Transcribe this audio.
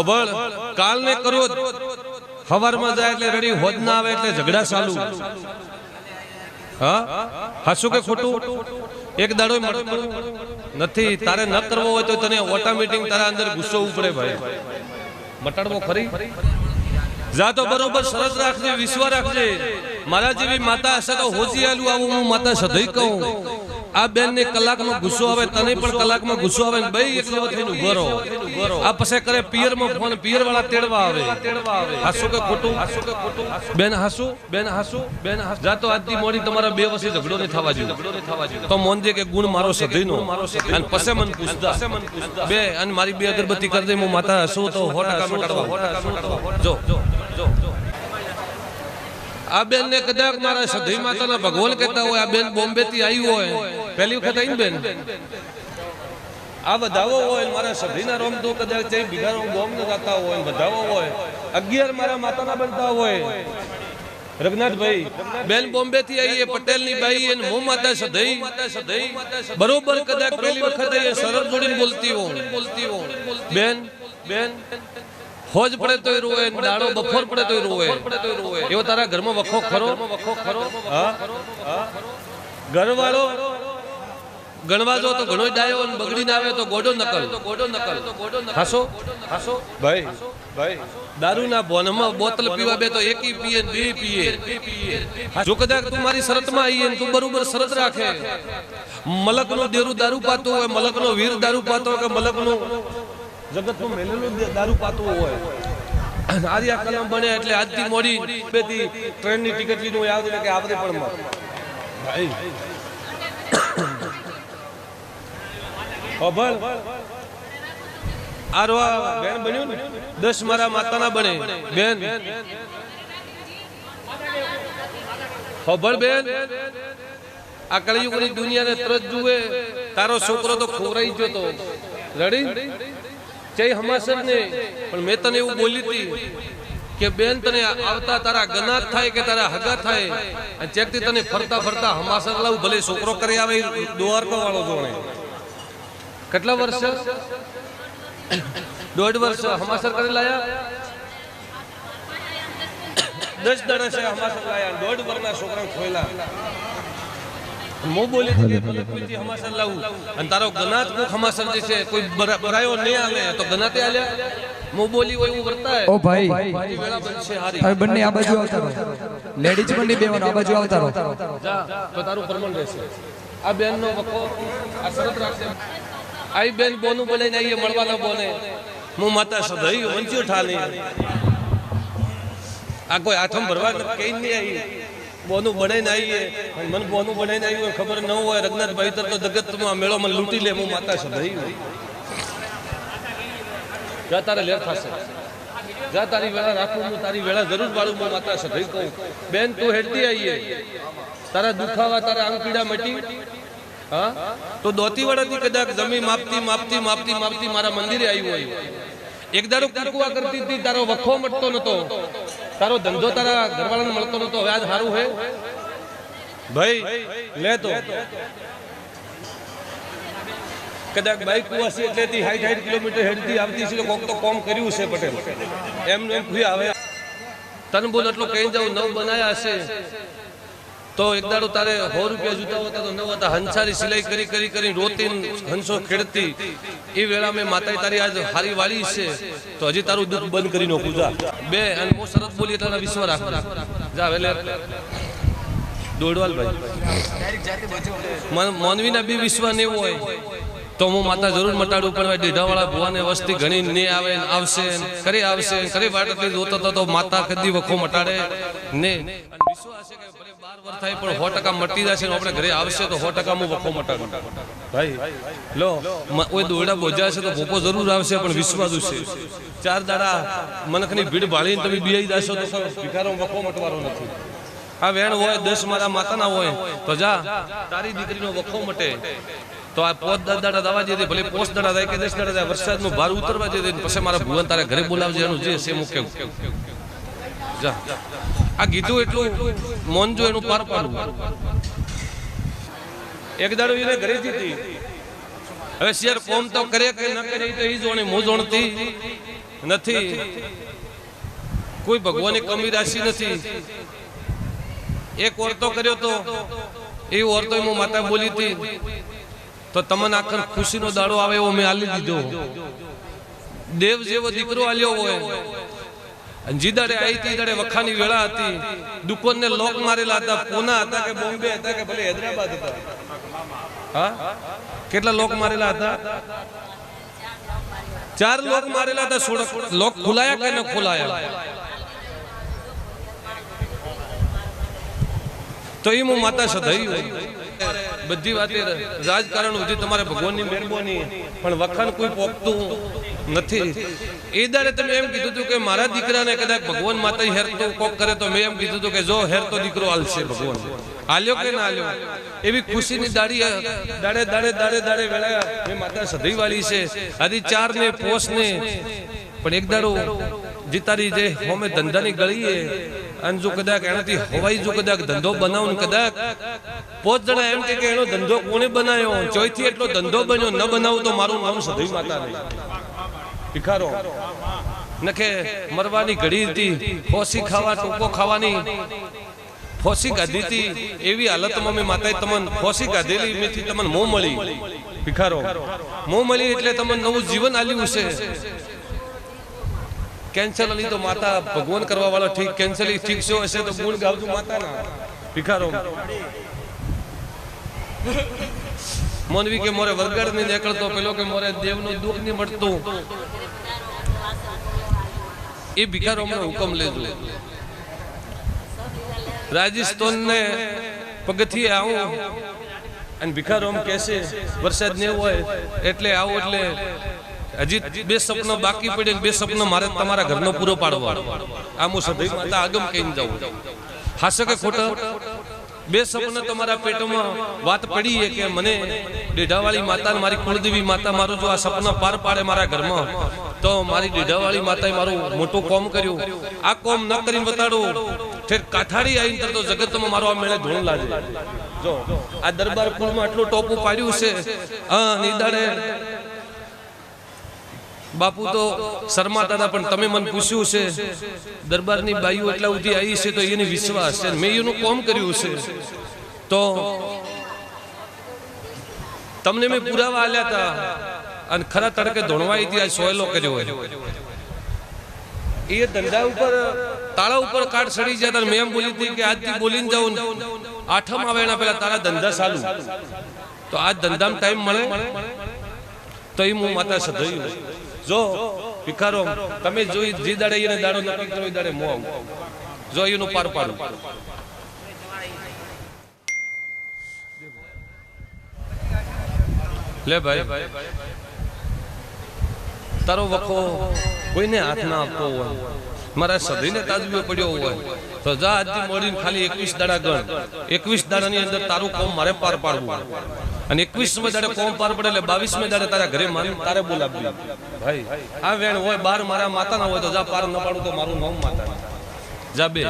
ઓભળ કાલ ને કરો હવારમાં જાય એટલે રેડી હોજ ના આવે એટલે ઝઘડા ચાલુ. હા? હાસું કે ખોટું? એક દાડો નથી, તારે ન કરવો હોય તો તને ઓટોમેટિક તારા અંદર ગુસ્સો ઉપડે ભાઈ. મટાડવો ખરી? જા તો બરોબર, સરસ રાખજે વિશ્વ રાખજે. મારા જેવી માતા હશે તો હોજી આલું આવું હું માતા સધઈ કહું. આ બેન ને કલાકમાં ગુસ્સો આવે, તને પણ કલાકમાં ગુસ્સો આવે ભાઈ એકલો થઈને ઊભો રહો. આ પછી કરે પિયરમાં ફોન પિયર વાળા તેડવા આવે. હાસુ કે ખોટું? હાસુ કે ખોટું બેન હાસુ બેન હાસુ બેન હાસુ. જાતો આજથી મોડી તમારા બે વર્ષે ઝઘડો નહીં થવા જોઈએ ઝઘડો નહીં થવા જોઈએ તો મોનજે કે ગુણ મારો સધઈ અને પછી મન પૂછતા. બે, અને મારી બે અગરબત્તી કરી દે, હું માતા હસું તો હો ટકા મટાડવા જો. જો જો આ બેન ને કદાચ મારા સધી માતાના ભગવાન કહેતા હોય, આ બેન બોમ્બે થી આવી હોય. પહેલી વખત આવીને બેન. આ વધાવો હોય મારા સભીના રોમ તો કદાચ બીજા રોમ ન જતા હોય વધાવો હોય. અગિયાર મારા માતાના બનતા હોય. રઘનાથભાઈ બેન બોમ્બે થી આવીએ પટેલની બાઈ અને હું માતા સધઈ. બરોબર કદાચ પહેલી વખત આવીએ સરળ જોડીને બોલતી હોય. બોલતી હો બેન બેન હોજ પડે તો રોવે દાડો બફોર પડે તોય રોવે. એવો તારા ઘરમાં વખો ખરો? વખો ખરો હા? ઘરવાળો ગણવા જો તો ઘણો ડાયો અને બગડી ના આવે તો ગોડો નકલ. ગોડો નકલ હાસો? હસો? ભાઈ ભાઈ. દારૂના બોનમાં બોતલ પીવા બે તો એકી પીએ ને બે પીએ. જો કદાચ તું મારી શરતમાં આવીએ ને તું બરોબર શરત રાખે. મલકનો દેરું દારૂ પાતું હોય મલકનો વીર દારૂ પાતો હોય કે મલકનો જગતનું મેલેલું દારૂ પાતું હોય. આર્યા કલમ બને એટલે આજથી મોડી બેથી ટ્રેનની ટિકિટ લીધું યાદ કે આપણે પણ ભાઈ. અભલ આ રોવા બેન બન્યું ને? દસ મારા માતાના બને. બેન. અભળ બેન. આ કળિયુગની દુનિયાને તરત જુએ. તારો છોકરો તો ખોરાઈ ગયો તો. રડી જય હમાસર ને પણ મેં તને એવું બોલી હતી કે બેન, તને આવતા તારા ગનાત થાય કે તારા હગા થાય? ચેકથી તને ફરતા ફરતા હમાસર લાવું ભલે છોકરો કરી આવે દ્વારકા વાળો જોણે. કેટલા વર્ષ દોઢ વર્ષ હમાસર કરી લાયા? દસ દડા છે હમાસર લાયા. દોઢ વર્ષના છોકરા ખોયલા. હું બોલી હતી કે હમાસર લાવું. અને તારો ગનાત કોક હમાસર જે છે કોઈ બરા- બરાયો નહીં આવે તો ગનાતે આલ્યા? મો બોલી હોય એવું વર્તાય. ઓ ભાઈ. હવે બંને આ બાજુ આવતા રહો. લેડીઝ બંને બેવાનો આ બાજુ આવતા રહો. જા તો તારું પરમણ રહેશે. આ બેનનો વખો આ શરત રાખશે આઈ બેન બોનું બનાવીને આવીએ મળવાના બોને. હું માતા સદાઈ વંચ્યો ઠાલી. આ કોઈ આઠમ ભરવા કઈ નહીં આવી બોનું બનાવીને આવીએ મને બોનું બનાવીને આવ્યું ખબર ન હોય, રઘનાથભાઈ તો જગતમાં મેળોમાં લૂંટી લે, હું માતા સદાઈ જા તારે લેર થશે. જા તારી વેળા રાખું, હું તારી વેળા જરૂર વાળું, હું માતા સદાઈ કહું. બેન, તું હેડતી આવીએ તારા દુખાવા, તારા આંગ પીડા મટી. હા તો દોતી વાળાથી કદાચ જમી માપતી માપતી માપતી માપતી મારા મંદિરે આવ્યું હોય એક દારો કુકવા કરતી હતી તારો વખો મટતો નતો તારો ધંધો તારા ઘરવાળાને મળતો નતો હવે આજ સારું હે ભાઈ લે તો કદાચ બાઈક કુવાસી એટલેથી હાઈટ હાઈટ કિલોમીટર હેડતી આવતી છે કોક તો કોમ કર્યું છે પટેલ એમ એમ ખુયા આવે તન બોલ એટલું કહી જાઉં નવ બનાયા હશે તો એક દાડો તારે સો રૂપિયા જૂતા હોતા તો ન હોતા. હંસારી સિલાઈ કરી કરી કરી રોતી હંસો ખેડતી. એ વેળા મેં માતાએ તારી આજ હારી વાળી છે. તો હજી તારું દુઃખ બંધ કરી નો પૂજા બે, અને હું સરસ બોલી એટલે વિશ્વ રાખો. જા, વેલે. દોડવાલ ભાઈ. મન- મોનવીના બી વિશ્વ ને એવું હોય. તો હું માતા જરૂર મટાડું, પણ વાળા ભુવાને વસ્તી ઘણી નહીં આવે આવશે કરી આવશે કરી વાટ એટલી જોતો હતો તો માતા કદી વખો મટાડે ને. ચાર દાડા મનખની ભીડ ભાળીને તમે બિયાઈ જશો તો ભિખારો વખો મટવાનો નથી. આ વેણ હોય, દસ મારા માતાના હોય, તો જા. તારી દીકરીનો વખો મટે. તો આ પોત દાડા દવા જતી ભલે પોસ દાડા થાય કે દસ દાડા જાય વરસાદનું ભાર ઉતરવા જતી પછી મારા ભુવન તારા ઘરે બોલાવજે, એનું જે છે મુખ્ય જા. આ કીધું એટલું મોનજો એનું પાર પાડવું. એક દાડો એને ઘરે જીતી હવે શેર કોમ તો કરે કે ન કરે તો એ જોણે મો જોણતી નથી. કોઈ ભગવાનની કમી રાશિ નથી. એક ઓરતો કર્યો તો, એ ઓરતો હું માતા બોલી હતી. તો તમને આખર ખુશીનો દાડો આવે એવો મેં આલી દીધો. દેવ જેવો દીકરો આલ્યો હોય. અને જી દાડે આવી તી દાડે વખાની વેળા હતી. દુકાનને લોક મારેલા હતા. પૂના હતા કે બોમ્બે હતા કે ભલે હૈદરાબાદ હતા? હા? કેટલા લોક મારેલા હતા? ચાર લોક મારેલા હતા. સોળ લોક ખુલાયા કે ન ખુલાયા? તો એ હું માતા સધાઈ બધી વાતે રાજકારણ સુધી તમારે ભગવાનની મહેરબાની. પણ વખાણ કોઈ પોકતું નથી. એ દાડે તમે એમ કીધું હતું કે મારા દીકરાને કદાચ ભગવાન માતા હેર તો કોક કરે તો મેં એમ કીધું હતું કે જો હેર તો દીકરો હાલશે ભગવાન. હાલ્યો કે ના આલ્યો? એવી ખુશીની દાડી દાડે દાડે દાડે દાડે વેળા માતા સધી વાળી છે. આદિ ચાર ને પોસ ને પણ એક દાડો જીતારી જે હોમે ધંધાની ગળી અને જો કદાચ એનાથી હવાઈ જો કદાચ ધંધો બનાવું કદાચ પોત જણા એમ કે એનો ધંધો કોને બનાવ્યો? ચોયથી એટલો ધંધો બન્યો, ન બનાવું તો મારું નામ સધી માતા નહીં. ભિખારો. નખે મરવાની ઘડી હતી, ફોસી ખાવા ટૂંકો ખાવાની. ફોસી ગાધી હતી, એવી હાલતમાં મેં માતાએ તમને ફોસી ગાધેલી મેથી તમને મોં મળી. ભિખારો. મોં મળી એટલે તમને નવું જીવન આલ્યું છે કેન્સલ અલી તો માતા ભગવાન કરવા વાળો ઠીક કેન્સલ ઠીક છો? હશે તો ગુણ ગાવજો માતાના. ભિખારો. મોનવી કે મોરે વરગડ નહીં નીકળતો, પેલો કે મોરે દેવનું દુઃખ નહીં મળતું. એ ભિખારો અમને હુકમ લેજો. રાજસ્થાન ને પગથી આવું. અને ભિખારો આમ કહેશે, વરસાદ નહીં હોય, એટલે આવું એટલે હજી બે સપનો બાકી પડે બે સપનો મારે તમારા ઘરનો પૂરો પાડવો આ હું આગમ જાઉં. હાસો કે ખોટો? બે સપના તમારા પેટમાં વાત પડી કે મને ડેઢાવાળી માતા મારી કુળદેવી માતા મારું જો આ સપના પાર પાડે મારા ઘરમાં, તો મારી ડેઢાવાળી માતાએ મારું મોટું કોમ કર્યું. આ કોમ ન કરીને બતાડું. ઠેર કાઠાડી આવીને તો જગતમાં મારો આ મેળે ધૂણ લાગે આ દરબાર કુળમાં આટલું ટોપું પાડ્યું છે. હા નિદાડે બાપુ તો શરમાતા હતા પણ તમે મને પૂછ્યું છે, દરબારની બાઈઓ એટલા ઉધી આવી છે તો એની વિશ્વાસ છે. મેં એનું કોમ કર્યું છે. તો તમને મેં પુરાવા આલ્યા હતા અને ખરા તડકે ધોણવાઈ હતી સોયલો કર્યો એ ધંધા ઉપર, તાળા ઉપર કાટ સડી જતા મેં એમ બોલી હતી કે આજથી બોલીને જાઉં આઠમ આવે એના પહેલા તારા ધંધા ચાલુ. તો આ ધંધામાં ટાઈમ મળે? તો એ હું માતા સધાયું જો, ભિખારો, તમે જોઈ જે દાડે એને દાડો નક્કી કરો એ દાડે મોં જો એનું પાર પાડું. લે ભાઈ, તારો વખો કોઈને હાથ ના આપતો હોય, મારા સધીને તાજવે પડ્યો હોય, તો જા આજથી મોડીને ખાલી એકવીસ દાડા ગણ. એકવીસ દાડાની અંદર તારું કોમ મારે પાર પાડવું. અને એકવીસ દાડે કોમ પાર પડે એટલે બાવીસ દાડે તારા ઘરે મારી તારે બોલાવી ભાઈ, આ વેણ હોય, બાર મારા માતાના હોય તો જા, પાર ન પાડું તો મારું નામ માતા જા બે.